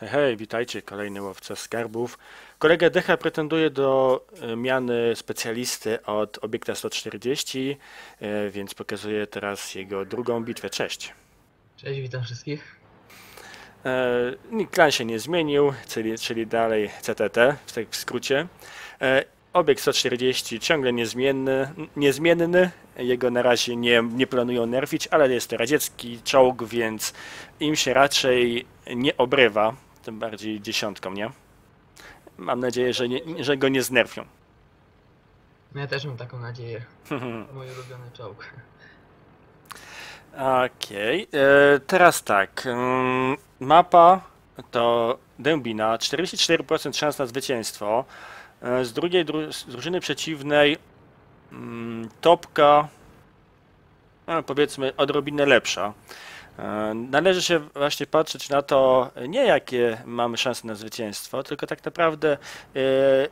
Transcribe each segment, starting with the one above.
Hej, hej, witajcie, kolejny łowca skarbów. Kolega Decha pretenduje do e, miany specjalisty od obiekta 140, e, więc pokazuję teraz jego drugą bitwę. Cześć. Cześć, witam wszystkich. E, Klan się nie zmienił, czyli, czyli dalej CTT, w tak w skrócie. E, Obiekt 140 ciągle niezmienny, niezmienny. Jego na razie nie, nie planują nerfić, ale jest to radziecki czołg, więc im się raczej nie obrywa, tym bardziej dziesiątką, nie? Mam nadzieję, że, nie, że go nie znerfią. No ja też mam taką nadzieję. Mój ulubiony czołg. Okej, e, teraz tak. mm, Mapa to Dębina, 44% szans na zwycięstwo. E, Z drugiej dru z drużyny przeciwnej mm, topka, no, powiedzmy, odrobinę lepsza. E, Należy się właśnie patrzeć na to, nie jakie mamy szanse na zwycięstwo, tylko tak naprawdę e,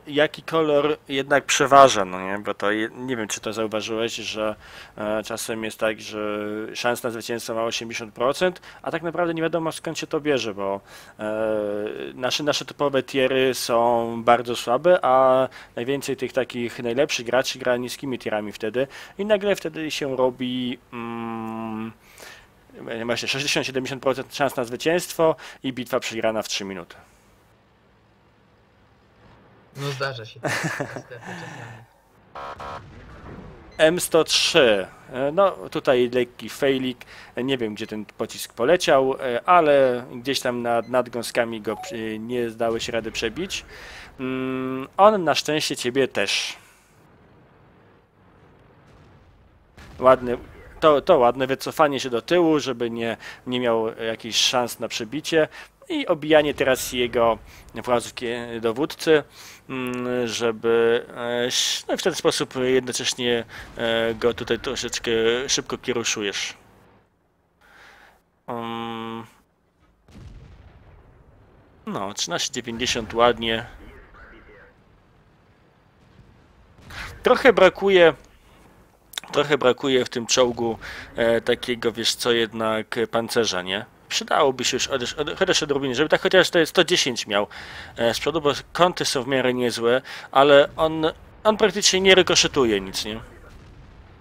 jaki kolor jednak przeważa, no nie? Bo to nie wiem, czy to zauważyłeś, że e, czasem jest tak, że szans na zwycięstwo ma 80%, a tak naprawdę nie wiadomo skąd się to bierze, bo nasze, nasze topowe tiery są bardzo słabe, a najwięcej tych takich najlepszych graczy gra niskimi tierami wtedy i nagle wtedy się robi mm, właśnie 60-70% szans na zwycięstwo i bitwa przegrana w 3 minuty. No zdarza się. tak, niestety, czasami. M103. E, No tutaj lekki failik. Nie wiem gdzie ten pocisk poleciał, ale gdzieś tam nad, nad gąskami go nie zdały się rady przebić. Mm, On na szczęście ciebie też. Ładny, to, to ładne wycofanie się do tyłu, żeby nie, nie miał jakichś szans na przebicie. I obijanie teraz jego włazów kie- dowódcy, mm, żeby e, no, w ten sposób jednocześnie e, go tutaj troszeczkę szybko kieruszujesz. Um, no, 13,90 ładnie. Trochę brakuje Trochę brakuje w tym czołgu e, takiego, wiesz co, jednak e, pancerza, nie? Przydałoby się już chociaż odrobinę, żeby tak chociaż to jest 110 miał e, z przodu, bo kąty są w miarę niezłe, ale on, on praktycznie nie rykoszetuje nic, nie?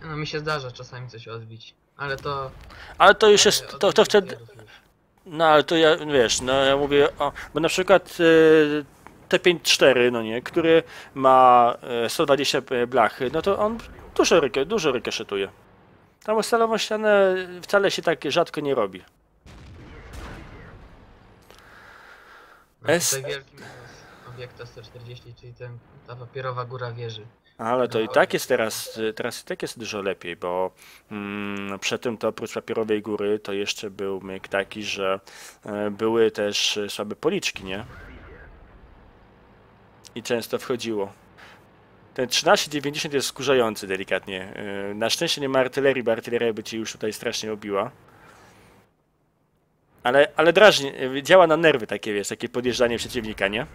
No mi się zdarza czasami coś odbić. Ale to... Ale to już e, jest, to, to wtedy, no ale to ja, wiesz, no ja mówię o, bo na przykład e, T54, no nie, który ma e, 120 blachy, no to on dużo, ryko, dużo rykoszetuje. Tam ustalową ścianę wcale się tak rzadko nie robi. S- obiekta 140, czyli ten, ta papierowa góra wieży. Ale to i tak jest teraz, teraz i tak jest dużo lepiej, bo mm, przed tym to oprócz papierowej góry to jeszcze był myk taki, że e, były też słabe policzki, nie? I często wchodziło. Ten 1390 jest skurzający delikatnie. E, Na szczęście nie ma artylerii, bo artyleria by ci już tutaj strasznie obiła. Ale, ale drażni, e, działa na nerwy takie, wiesz, takie podjeżdżanie przeciwnika, nie?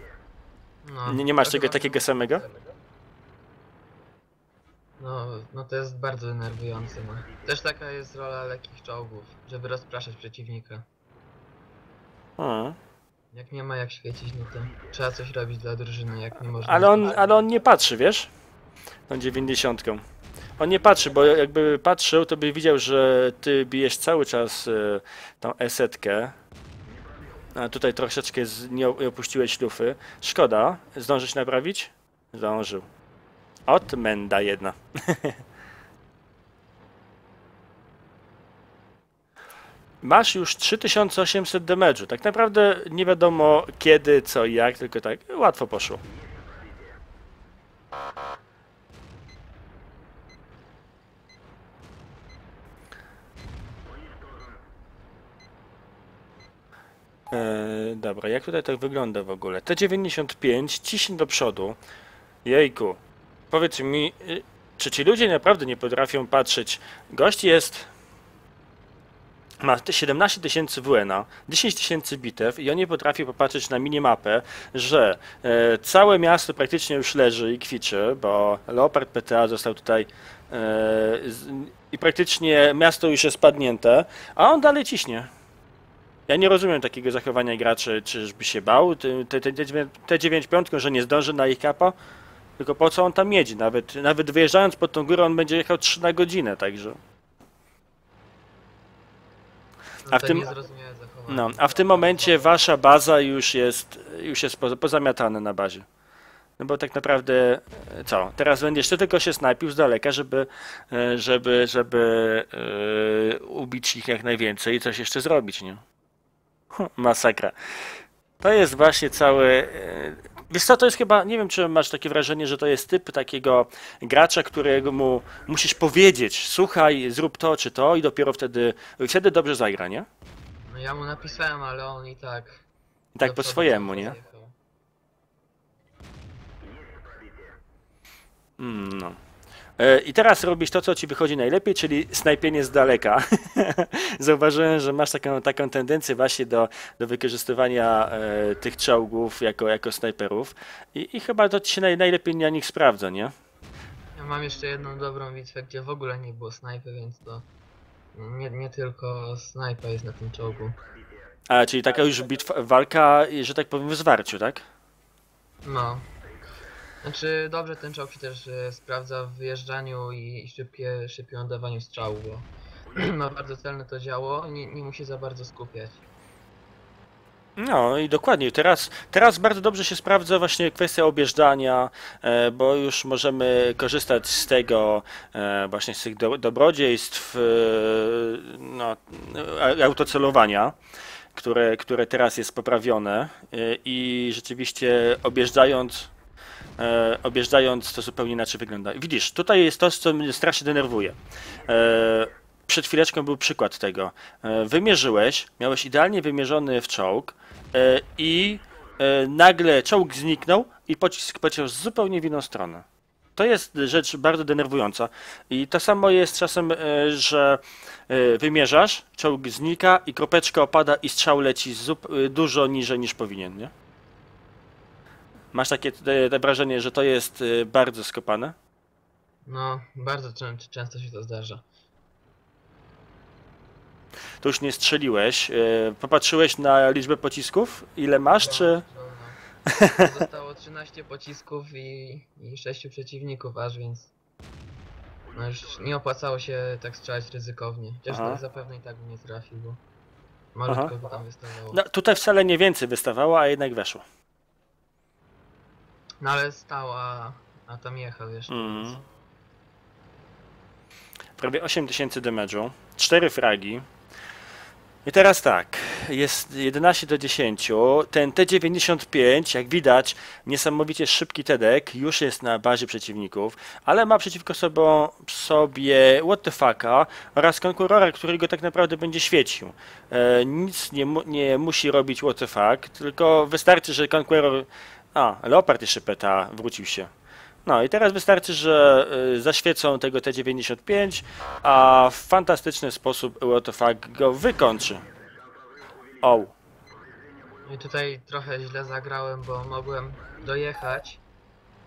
No, Nie- nie masz czegoś chyba- takiego samego? No, no to jest bardzo denerwujące. No. Też taka jest rola lekkich czołgów, żeby rozpraszać przeciwnika. A. Jak nie ma jak świecić, no to trzeba coś robić dla drużyny, jak nie można. Ale on, ale on nie patrzy, wiesz? Tą dziewięćdziesiątką. On nie patrzy, bo jakby patrzył, to by widział, że ty bijesz cały czas e, tą esetkę. A tutaj troszeczkę z, nie opuściłeś lufy. Szkoda. Zdążysz naprawić? Zdążył. Od menda jedna. Masz już 3800 damage'u. Tak naprawdę nie wiadomo kiedy, co i jak, tylko tak łatwo poszło. Eee, dobra, jak tutaj tak wygląda w ogóle? T95 ciśnie do przodu. Jejku, powiedz mi, y, czy ci ludzie naprawdę nie potrafią patrzeć? Gość jest. Ma te 17 tysięcy WN-a, 10 tysięcy bitew i on nie potrafi popatrzeć na minimapę, że e, całe miasto praktycznie już leży i kwiczy, bo Leopard PTA został tutaj e, z, i praktycznie miasto już jest spadnięte, a on dalej ciśnie. Ja nie rozumiem takiego zachowania graczy, czyżby się bał, te, te, te 9 piątką, że nie zdąży na ich kapa, tylko po co on tam jedzie, nawet, nawet wyjeżdżając pod tą górę on będzie jechał 3 na godzinę, także... A w tym-. No, a w tym momencie wasza baza już jest, już jest poza- pozamiatana na bazie. No bo tak naprawdę, e, co? Teraz będziesz ty tylko się snajpił z daleka, żeby, e, żeby, żeby e, ubić ich jak najwięcej i coś jeszcze zrobić, nie? Hm, Masakra. To jest właśnie cały. e, Wiesz co, to jest chyba, nie wiem czy masz takie wrażenie, że to jest typ takiego gracza, którego mu musisz powiedzieć, słuchaj, zrób to czy to i dopiero wtedy, wtedy dobrze zagra, nie? No ja mu napisałem, ale on i tak... I tak po swojemu, nie? czas jechał. Mm, No. E, I teraz robisz to, co ci wychodzi najlepiej, czyli snajpienie z daleka. Zauważyłem, że masz taką, taką tendencję właśnie do, do wykorzystywania e, tych czołgów jako, jako snajperów I, i chyba to ci się naj, najlepiej na nich sprawdza, nie? Ja mam jeszcze jedną dobrą bitwę, gdzie w ogóle nie było snajpy, więc to... Nie, nie tylko snajpa jest na tym czołgu. A, czyli taka już bitwa, walka, że tak powiem, w zwarciu, tak? No. Znaczy, dobrze ten czołg się też e, sprawdza w wyjeżdżaniu i, i szybkie, szybkim oddawaniu strzału, bo ma bardzo celne to działo, nie, nie musi za bardzo skupiać. No i dokładnie. Teraz, teraz bardzo dobrze się sprawdza właśnie kwestia objeżdżania, e, bo już możemy korzystać z tego, e, właśnie z tych do, dobrodziejstw no, autocelowania, które, które teraz jest poprawione i rzeczywiście objeżdżając e, objeżdżając to zupełnie inaczej wygląda. Widzisz, tutaj jest to, co mnie strasznie denerwuje. E, przed chwileczką był przykład tego. E, wymierzyłeś, miałeś idealnie wymierzony w czołg e, i e, nagle czołg zniknął i pocisk poleciał zupełnie w inną stronę. To jest rzecz bardzo denerwująca. I to samo jest czasem, e, że wymierzasz, czołg znika i kropeczka opada i strzał leci dużo niżej niż powinien, nie? Masz takie te wrażenie, że to jest e, bardzo skopane? No, bardzo czę- często się to zdarza. To już nie strzeliłeś. e, Popatrzyłeś na liczbę pocisków? Ile masz, czy... No, no. Zostało 13 pocisków i, i 6 przeciwników aż, więc... No już nie opłacało się tak strzelać ryzykownie. Chociaż Aha. to zapewne i tak by nie trafił, bo... Malutko by tam wystawało. No, tutaj wcale nie więcej wystawało, a jednak weszło. No ale stał, a, tam jechał jeszcze. Więc- Prawie 8000 damage'u, 4 fragi. I teraz tak, jest 11 do 10. Ten T95, jak widać, niesamowicie szybki Tedek już jest na bazie przeciwników, ale ma przeciwko sobą, sobie What the fucka oraz konkurora, który go tak naprawdę będzie świecił. E, nic nie, mu, nie musi robić What the fuck, tylko wystarczy, że konkuror... A, Leopard jeszcze peta, wrócił się. No i teraz wystarczy, że y, zaświecą tego T95, a w fantastyczny sposób Eurotofag go wykończy. O, No I tutaj trochę źle zagrałem, bo mogłem dojechać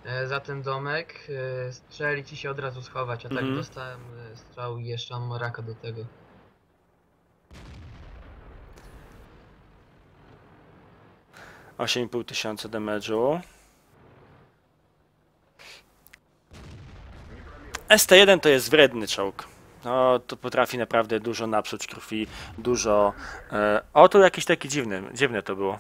e, za ten domek, e, strzelić i się od razu schować, a tak Mhm. dostałem e, strzał i jeszcze mam moraka do tego. 8,5 tysiąca damage'u. ST1 to jest wredny czołg. No, to potrafi naprawdę dużo napsuć krwi, dużo... E, o, tu jakiś taki dziwny, dziwne to było.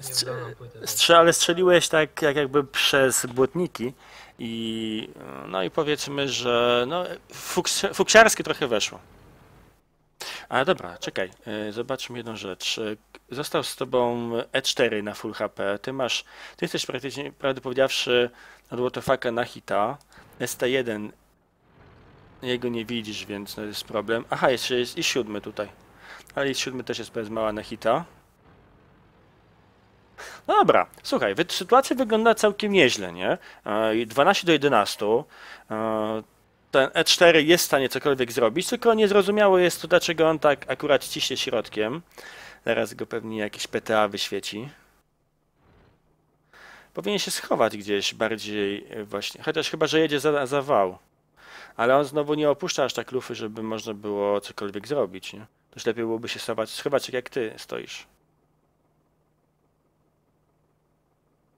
Strze-. Strze ale strzeliłeś tak jak jakby przez błotniki i no i powiedzmy, że no fuks, fuksiarskie trochę weszło. Ale dobra, czekaj, y, zobaczmy jedną rzecz. Y, Został z tobą E4 na full HP, ty masz, ty jesteś praktycznie, prawdę powiedziawszy, od Łotofaka na hita, ST1 jego nie widzisz, więc to jest problem. Aha, jeszcze jest i siódmy tutaj. Ale i siódmy też jest bez mała na hita. No dobra, słuchaj, sytuacja wygląda całkiem nieźle, nie? E, i 12 do 11. Ten E4 jest w stanie cokolwiek zrobić, tylko niezrozumiałe jest to, dlaczego on tak akurat ciśnie środkiem. Zaraz go pewnie jakiś PTA wyświeci. Powinien się schować gdzieś bardziej e, właśnie, chociaż chyba, że jedzie za, za wał. Ale on znowu nie opuszcza aż tak lufy, żeby można było cokolwiek zrobić, nie? Już lepiej byłoby się schować, schować tak jak ty stoisz.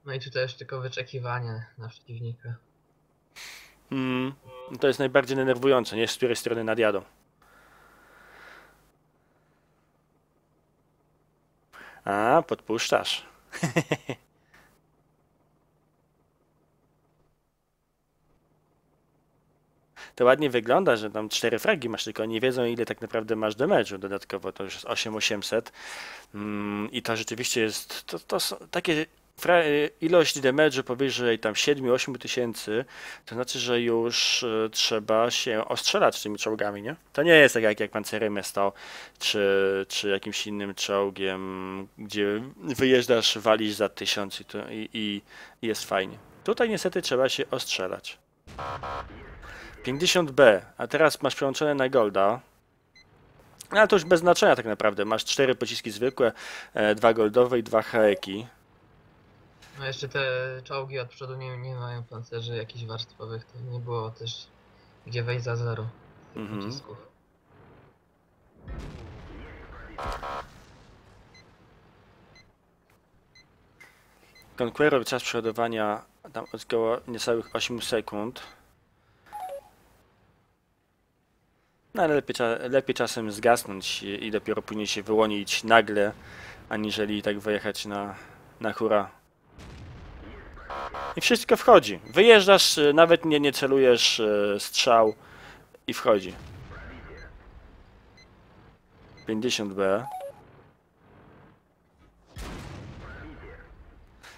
No i tutaj już tylko wyczekiwanie na przeciwnika. Mm, to jest najbardziej denerwujące, nie z której strony nadjadą. A, podpuszczasz. To ładnie wygląda, że tam cztery fragi masz, tylko nie wiedzą ile tak naprawdę masz damage'u dodatkowo, to już jest 8800 mm, i to rzeczywiście jest, to, to są takie ilość damage'u powyżej tam 7-8 tysięcy, to znaczy, że już e, trzeba się ostrzelać tymi czołgami, nie? To nie jest tak jak, jak Panzerem 100 czy, czy jakimś innym czołgiem, gdzie wyjeżdżasz, walisz za tysiąc i, to, i, i jest fajnie. Tutaj niestety trzeba się ostrzelać. 50B, a teraz masz przełączone na Golda. No, Ale to już bez znaczenia tak naprawdę. Masz cztery pociski zwykłe, e, dwa goldowe i dwa haeki. No jeszcze te czołgi od przodu nie, nie mają pancerzy jakichś warstwowych, to nie było też gdzie wejść za zero Mhm. pocisków. Conqueror czas przeładowania tam około niecałych 8 sekund. No ale lepiej, lepiej czasem zgasnąć i, i dopiero później się wyłonić nagle, aniżeli tak wyjechać na, na hura. I wszystko wchodzi. Wyjeżdżasz, y, nawet nie, nie celujesz y, strzał i wchodzi. 50B.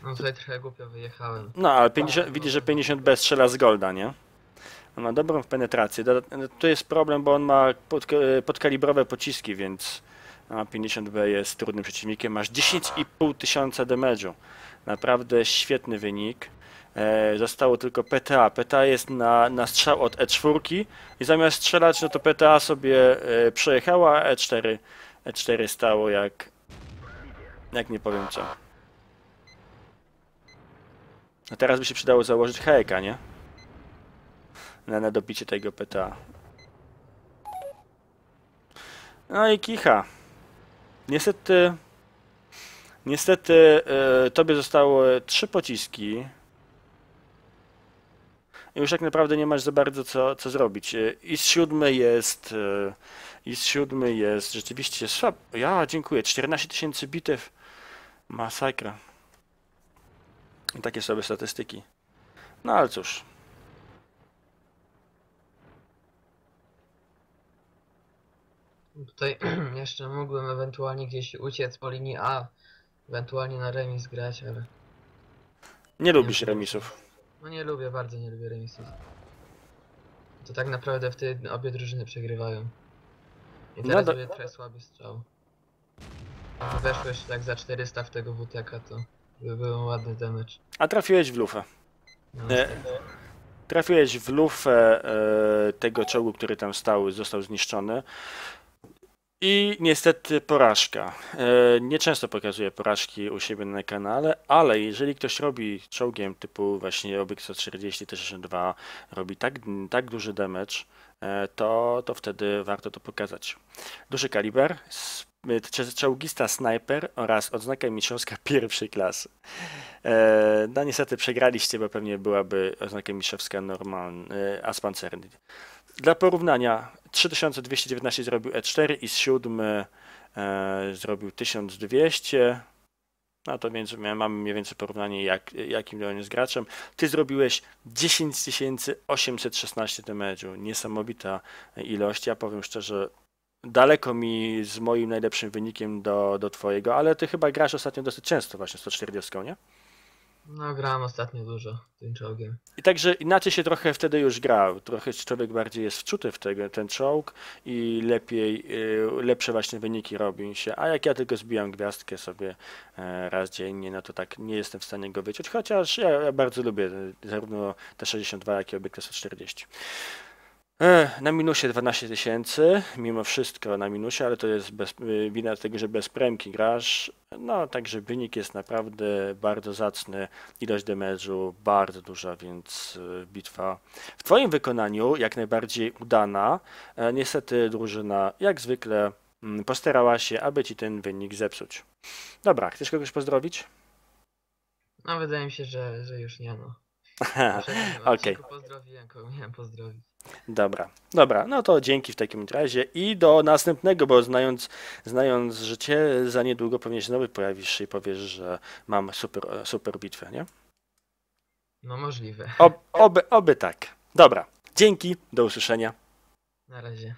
No tutaj trochę głupio wyjechałem. No, ale 50, widzisz, że 50B strzela z golda, nie? On ma dobrą penetrację. To jest problem, bo on ma podka- podkalibrowe pociski, więc a 50B jest trudnym przeciwnikiem. Masz 10,5 tysiąca damage'u. Naprawdę świetny wynik. E, zostało tylko PTA. PTA jest na, na strzał od E4 i zamiast strzelać, no to PTA sobie e, przejechała, a E4, E4 stało jak, jak nie powiem co. A teraz by się przydało założyć hejka, nie? Na, na dobicie tego PTA. No i kicha. Niestety... Niestety e, tobie zostało trzy pociski. Już tak naprawdę nie masz za bardzo co, co zrobić. E, I z siódmy jest... E, I z siódmy jest rzeczywiście słab. Ja dziękuję. 14 tysięcy bitew. Masakra. Takie sobie statystyki. No ale cóż. Tutaj jeszcze mógłbym ewentualnie gdzieś uciec po linii A, ewentualnie na remis grać, ale Nie lubisz remisów. No nie lubię, bardzo nie lubię remisów. To tak naprawdę wtedy obie drużyny przegrywają. I No teraz do- będzie trochę słaby strzał. Jakby weszłeś tak za 400 w tego WTK, to by był ładny damage. A trafiłeś w lufę. No, E, trafiłeś w lufę e, tego czołgu, który tam stał, został zniszczony. I niestety porażka. E, nieczęsto pokazuję porażki u siebie na kanale, ale jeżeli ktoś robi czołgiem typu właśnie Obyk 140 T62, robi tak, tak duży damage, e, to, to wtedy warto to pokazać. Duży kaliber, czołgista snajper oraz odznaka mistrzowska pierwszej klasy. E, no niestety przegraliście, bo pewnie byłaby oznaka mistrzowska normal, e, as pancerny. Dla porównania 3219 zrobił E4 i z 7 e, zrobił 1200. No to więc mamy mniej więcej porównanie jak, jakim on jest graczem. Ty zrobiłeś 10816 damage'u. Niesamowita ilość. Ja powiem szczerze, daleko mi z moim najlepszym wynikiem do, do twojego, ale ty chyba grasz ostatnio dosyć często właśnie 140, nie? No grałem ostatnio dużo tym czołgiem. I także inaczej się trochę wtedy już gra. Trochę człowiek bardziej jest wczuty w tego, ten czołg i lepiej, y, lepsze właśnie wyniki robi się. A jak ja tylko zbijam gwiazdkę sobie e, raz dziennie, no to tak nie jestem w stanie go wyciąć. Chociaż ja, ja bardzo lubię e, zarówno T62, jak i obiekt 140. E, Na minusie 12 tysięcy, mimo wszystko na minusie, ale to jest bez, y, wina tego, że bez premki grasz. No, także wynik jest naprawdę bardzo zacny. Ilość damage'u bardzo duża, więc y, bitwa w Twoim wykonaniu jak najbardziej udana. E, Niestety drużyna jak zwykle mm, postarała się, aby ci ten wynik zepsuć. Dobra, chcesz kogoś pozdrowić? No wydaje mi się, że, że już nie no. Okej. Okay. Kogo miałem pozdrowić. Dobra, dobra, no to dzięki w takim razie i do następnego, bo znając, znając życie, za niedługo pewnie znowu pojawisz się i powiesz, że mam super, super bitwę, nie? No możliwe. Ob, oby, oby tak. Dobra, dzięki, do usłyszenia. Na razie.